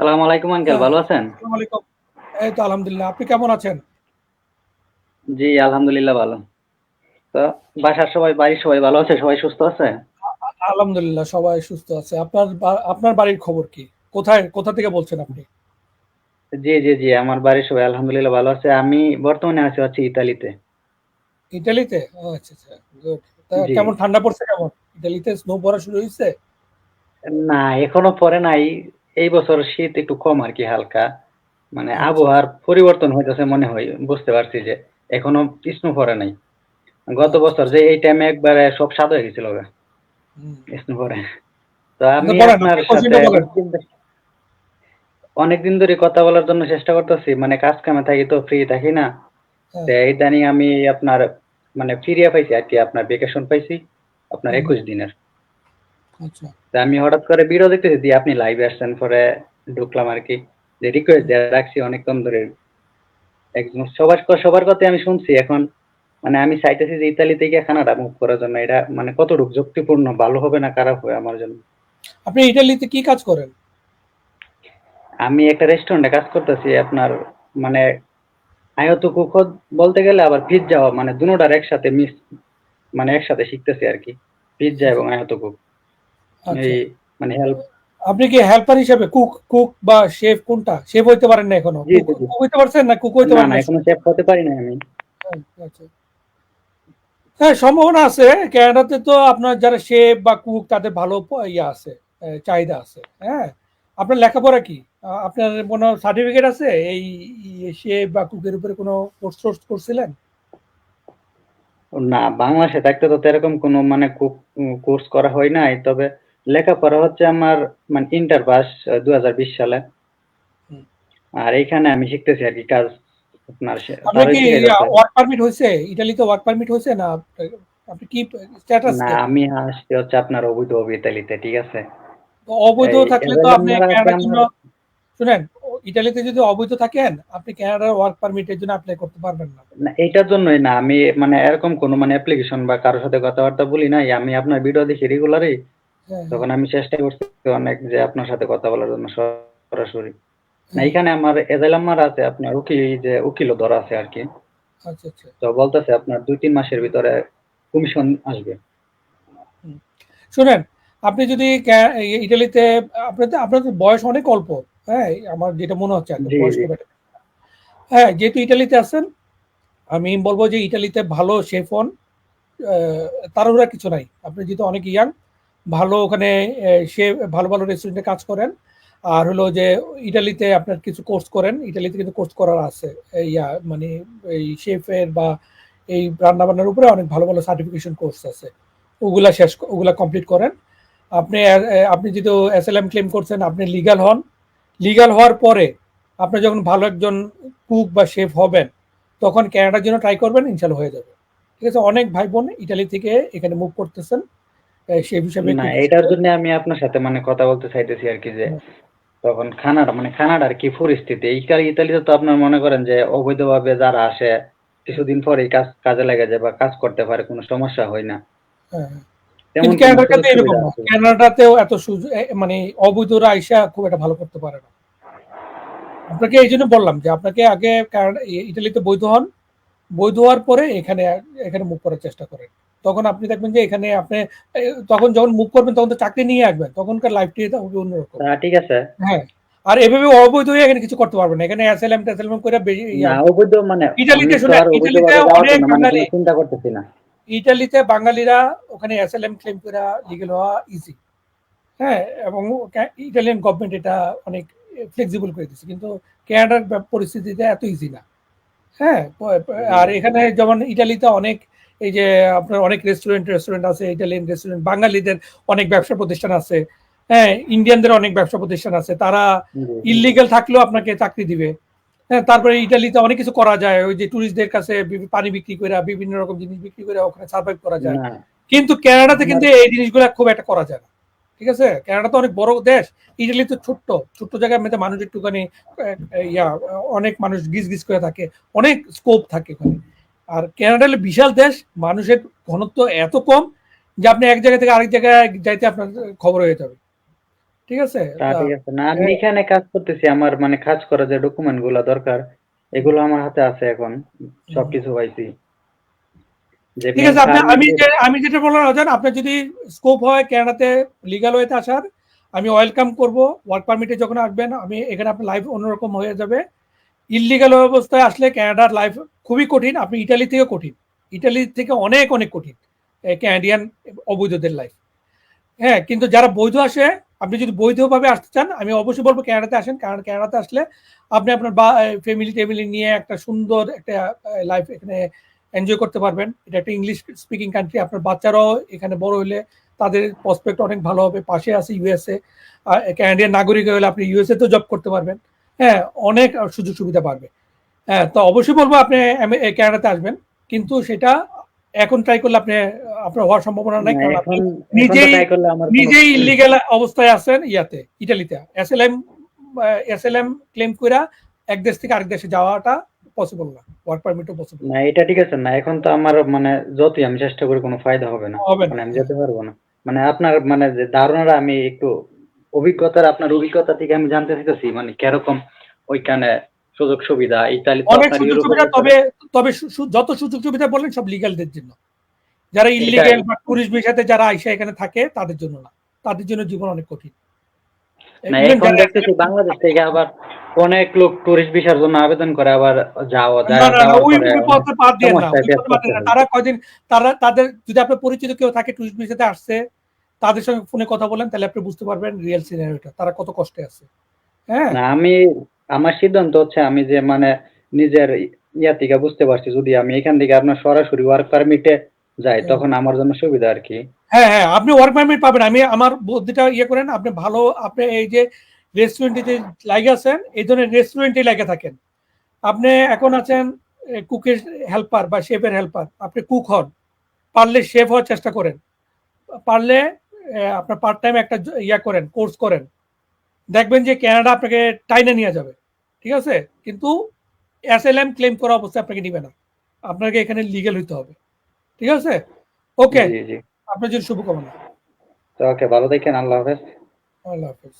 সালাম আলাইকুম আঙ্কেল হ্যাঁ। ভালো আছেন এই তো আলহামদুলিল্লাহ আপনি কেমন আছেন? জি আলহামদুলিল্লাহ ভালো। তো বাসার সবাই বাড়ির সবাই ভালো আছে? সবাই সুস্থ আছে? আলহামদুলিল্লাহ সবাই সুস্থ আছে। আপনার আপনার বাড়ির খবর কি? কোথায় কোথা থেকে বলছেন আপনি? জি জি জি আমার বাড়ির সবাই আলহামদুলিল্লাহ ভালো আছে। আমি বর্তমানে আছি হচ্ছে ইতালিতে। ইটালিতে ও আচ্ছা আচ্ছা গুড কেমন ঠান্ডা পড়ছে কেমন? ইতালিতে স্নো পড়া শুরু হয়েছে না এখনও পরে নাই। এই বছর শীত একটু কম আর কি হালকা মানে আচ্ছা। আবহাওয়ার পরিবর্তন হইতেছে মনে হয় বুঝতে পারছি যে এখনও স্নো পরে নাই গত বছর যে এই টাইমে একবারে সব স্বাদ হয়ে গেছিল। স্নো পরে তো আমি আপনার সাথে। অনেকদিন ধরে কথা বলার জন্য চেষ্টা করতেছি মানে কাজ কামে থাকি তো ফ্রি থাকি না হ্যাঁ। ইদানিং আমি আপনার মানে ফিরিয়া পাইছি আর কি আপনার ভেকেশন পাইছি আপনার। একুশ দিনের আমি হঠাৎ করে ভিডিও দেখতেছি দিয়ে আপনি লাইভে আসছেন পরে ঢুকলাম আর কি। যে রিকোয়েস্ট দেওয়া রাখছি অনেকক্ষণ ধরে একদম সবার সবার কথা আমি শুনছি। এখন মানে আমি চাইতেছি যে ইতালি থেকে কানাডা মুভ করার জন্য। এটা মানে কতটুকু যুক্তিপূর্ণ? ভালো হবে না খারাপ হবে আমার জন্য? আপনি ইতালিতে কি কাজ করেন? আমি একটা রেস্টুরেন্টে কাজ করতেছি। আপনার মানে আয়ত কুক বলতে গেলে আবার পিৎজা মানে দুটোটার একসাথে মিস মানে একসাথে শিখতেছি আর কি। পিৎজা এবং আয়ত কুক আচ্ছা এই মানে হেল্প আপনি কি হেল্পার হিসেবে কুক কুক বা শেফ কোনটা? শেফ হইতে পারেন না এখনও। কুক হইতে পারছেন না কুক হইতে পারেন না এখনও শেফ হতে পারি না আমি। আচ্ছা। হ্যাঁ সম্ভাবনা আছে। কানাডাতে তো আপনার যারা শেফ বা কুক তাদের ভালো ইয়ে আছে চাহিদা আছে। হ্যাঁ? আপনার লেখাপড়া কি? আপনার কোনো সার্টিফিকেট আছে? এই শেফ বা কুকের উপরে কোনো কোর্স টোর্স করছিলেন? না বাংলাদেশে থাকতে তো এরকম কোনো মানে কুক কোর্স করা হয় নাই। তবে লেখাপড়া হচ্ছে আমার মানে ইন্টার পাস দু হাজার বিশ সালে। আর এইখানে আমি শিখতেছি আর কি কাজ আপনার। ওয়ার্ক পারমিট হয়েছে? ইটালিতে ওয়ার্ক পারমিট হয়েছে না আপনি কি স্ট্যাটাস না আমি আসছি হচ্ছে আপনার অবৈধ ইতালিতে ঠিক আছে? অবৈধ থাকলে তো আপনি কানাডার জন্য শুনেন ইটালিতে যদি অবৈধ থাকেন আপনি কানাডার ওয়ার্ক পারমিটের জন্য অ্যাপ্লাই করতে পারবেন না। না এইটার জন্যই না আমি মানে এরকম কোনো মানে অ্যাপ্লিকেশন বা কারোর সাথে কথাবার্তা বলি নাই আমি আপনার ভিডিও দেখি রেগুলারই তখন আমি চেষ্টা করছি অনেক যে আপনার সাথে কথা বলার জন্য সরাসরি। না হ্যাঁ। এখানে আমার এজালাম্মার আছে আপনার উকিল যে উকিলও ধরা আছে আর কি। আচ্ছা আচ্ছা। তো বলতেছে আপনার দুই তিন মাসের ভিতরে কমিশন আসবে। শুনেন আপনি যদি ইটালিতে আপনার আপনার বয়স অনেক অল্প হ্যাঁ আমার যেটা মনে হচ্ছে। হ্যাঁ যেহেতু ইটালিতে আছেন আমি বলব যে ইটালিতে ভালো শেফ হন তাড়াহুড়া কিছু নাই। আপনি যেহেতু অনেক ইয়াং ভালো ওখানে সে ভালো ভালো রেস্টুরেন্টে কাজ করেন। আর হলো যে ইটালিতে আপনার কিছু কোর্স করেন। ইটালিতে কিন্তু কোর্স করার আছে। ইয়া মানে এই শেফের বা এই রান্না বান্নার উপরে অনেক ভালো ভালো সার্টিফিকেশন কোর্স আছে। ওগুলা শেষ, ওগুলা কমপ্লিট করেন। আপনি আপনি যেহেতু এসএলএম ক্লেম করছেন, আপনি লিগাল হন। লিগাল হওয়ার পরে আপনি যখন ভালো একজন কুক বা শেফ হবেন, তখন ক্যানাডার জন্য ট্রাই করবেন, ইনশাল্লাহ হয়ে যাবে। ঠিক আছে? অনেক ভাই বোন ইটালি থেকে এখানে মুভ করতেছেন। শেফ হিসেবে না এটার জন্য আমি আপনার সাথে মানে কথা বলতে চাইতেছি আর কি যে তখন কানাডা মানে কানাডার কি পরিস্থিতি? কার- ইতালিতে তো আপনার মনে করেন যে অবৈধভাবে যারা আসে কিছুদিন পরেই কাজ কাজে লেগে যায় বা কাজ করতে পারে কোনো সমস্যা হয় না। হ্যাঁ। তেমন কিন্তু কোনো ক্যানাডার সুযোগ ক্ষেত্রে এরকম সুবিধা না। আছে? ক্যানাডাতেও এত সুযোগ মানে অবৈধরা আইসা খুব একটা ভালো করতে পারে না। আপনাকে এই জন্য বললাম যে আপনাকে আগে ইটালিতে বৈধ হন। বৈধ হওয়ার পরে এখানে এখানে মুভ করার চেষ্টা করেন। তখন আপনি দেখবেন যে এখানে আপনি তখন যখন মুভ করবেন তখন তো চাকরি নিয়ে আসবেন তখনকার লাইফটি হবে অন্যরকম। ঠিক আছে। হ্যাঁ আর এভাবে অবৈধ হয়ে এখানে কিছু করতে পারবেন না। এখানে এসএলএম টেসএলএম করে বেশি অবৈধ মানে ইতালিতে আমি তো শুনে, আর ইতালিতে অনেক মানে বাঙালি- চিন্তা করতেছি না। ইটালিতে বাঙালিরা ওখানে এসএলএম ক্লেম করে লিগেল হওয়া ইজি হ্যাঁ এবং ইটালিয়ান গভর্নমেন্ট এটা অনেক ফ্লেক্সিবল করে দিচ্ছে কিন্তু কানাডার পরিস্থিতিতে এত ইজি না। হ্যাঁ আর এখানে যেমন ইটালিতে অনেক এই যে আপনার অনেক রেস্টুরেন্ট রেস্টুরেন্ট আছে ইটালিয়ান রেস্টুরেন্ট বাঙালিদের অনেক ব্যবসা প্রতিষ্ঠান আছে। হ্যাঁ ইন্ডিয়ানদের অনেক ব্যবসা প্রতিষ্ঠান আছে। তারা। ইলিগাল থাকলেও আপনাকে চাকরি দিবে। হ্যাঁ তারপরে ইটালিতে অনেক কিছু করা যায়। ওই যে টুরিস্টদের কাছে পানি বিক্রি করে বিভিন্ন রকম জিনিস বিক্রি করে ওখানে সার্ভাইভ করা যায়। কিন্তু কানাডাতে কিন্তু এই জিনিসগুলো খুব একটা করা যায় না। ঠিক আছে? কানাডা তো অনেক বড় দেশ। ইটালি তো ছোট্ট। ছোট্ট জায়গার মধ্যে মানুষ একটুখানি ইয়া অনেক মানুষ গিজ গিজ করে থাকে। অনেক স্কোপ থাকে ওখানে। আর হলো বিশাল দেশ মানুষের ঘনত্ব এত কম যে আপনি এক জায়গা থেকে আরেক জায়গায় যাইতে আপনার খবর হয়ে যাবে। ঠিক আছে? ঠিক আছে। না আমি। এখানে কাজ করতেছি আমার মানে কাজ করার যে ডকুমেন্টগুলা দরকার এগুলো আমার হাতে আছে এখন সবকিছু পাইছি। ঠিক আছে আপনি আমি আমি যেটা বললাম রাজান আপনার যদি স্কোপ হয় কানাডাতে লিগাল ওয়েতে আসার আমি ওয়েলকাম করব। ওয়ার্ক পারমিটে যখন আসবেন আমি এখানে আপনার লাইফ অন্যরকম হয়ে যাবে। ইললিগাল অবস্থায় আসলে কানাডার লাইফ খুবই কঠিন, আপনি ইটালি থেকে কঠিন। ইটালি থেকে অনেক অনেক কঠিন ক্যানাডিয়ান অবৈধদের লাইফ হ্যাঁ কিন্তু যারা বৈধ আসে, আপনি যদি বৈধভাবে আসতে চান, আমি অবশ্যই বলব কানাডাতে আসেন। কারণ কানাডাতে আসলে আপনি আপনার বা ফ্যামিলি টেমিলি নিয়ে একটা সুন্দর একটা লাইফ এখানে এনজয় করতে পারবেন। এটা একটা ইংলিশ স্পিকিং কান্ট্রি আপনার বাচ্চারাও এখানে বড় হলে তাদের প্রসপেক্ট অনেক ভালো হবে। পাশে আছে ইউএসএ ক্যানাডিয়ান নাগরিক হলে আপনি ইউএসএ তো জব করতে পারবেন। হ্যাঁ অনেক সুযোগ সুবিধা পারবে হ্যাঁ তো অবশ্যই বলব আপনি ক্যানাডাতে আসবেন কিন্তু সেটা এখন ট্রাই করলে আপনি আপনার হওয়ার সম্ভাবনা নাই কারণ আপনি নিজেই- নিজেই ইলিগেল অবস্থায় আছেন ইয়াতে ইটালিতে। এসএলএম এসএলএম ক্লেম কইরা এক দেশ থেকে আরেক দেশে যাওয়াটা পসিবল না ওয়ার্ক পারমিটও পসিবল না। এটা ঠিক আছে না এখন তো আমার মানে যতই আমি চেষ্টা করি কোনো না। হবে না। মানে আমি যেতে পারব না। মানে আপনার মানে যে ধারণাটা আমি একটু অভিজ্ঞতার আপনার অভিজ্ঞতা থেকে আমি জানতে চাইতেছি মানে কীরকম ওইখানে সুযোগ সুবিধা ইতালি অনেক সুযোগ সুবিধা তবে তবে যত সুযোগ সুবিধা বললেন সব লিগ্যালদের জন্য। যারা ইলিগেল বা টুরিস্ট ভিসাতে যারা আইসা এখানে থাকে তাদের জন্য না। তাদের জন্য জীবন অনেক কঠিন। না এখন দেখতেছি বাংলাদেশ থেকে আবার অনেক লোক টুরিস্ট ভিসার জন্য আবেদন করে আবার যাওয়া যায় না, তারা কয়দিন তারা তাদের যদি আপনার পরিচিত কেউ থাকে টুরিস্ট ভিসাতে আসছে তাদের সঙ্গে ফোনে কথা বলেন তাহলে আপনি বুঝতে পারবেন রিয়েল সিনারিওটা তারা কত কষ্টে আছে। হ্যাঁ? না আমি আমার সিদ্ধান্ত হচ্ছে আমি যে মানে নিজের ইয়া থেকে বুঝতে পারছি যদি আমি এখান থেকে আপনার সরাসরি ওয়ার্ক পারমিটে যাই তখন আমার জন্য সুবিধা আর কি। হ্যাঁ হ্যাঁ আপনি ওয়ার্ক পারমিট পাবেন। আমি আমার বুদ্ধিটা ইয়ে করেন আপনি ভালো আপনি এই যে রেস্টুরেন্টে যে লাগে আছেন এই ধরনের রেস্টুরেন্টে লাগে থাকেন। আপনি এখন আছেন কুকের হেল্পার বা শেফের হেল্পার আপনি কুক হন। পারলে শেফ হওয়ার চেষ্টা করেন। পারলে আপনার পার্ট টাইম একটা ইয়া করেন কোর্স করেন। দেখবেন যে ক্যানাডা আপনাকে টাইনে নিয়ে যাবে ঠিক আছে? কিন্তু এস এল এম ক্লেম করা অবস্থায় আপনাকে নিবে না। আপনাকে এখানে লিগেল হইতে হবে ঠিক আছে? ওকে জি জি। আপনার জন্য শুভকামনা। ওকে ভালো দেখেন আল্লাহ হাফেজ। আল্লাহ হাফেজ।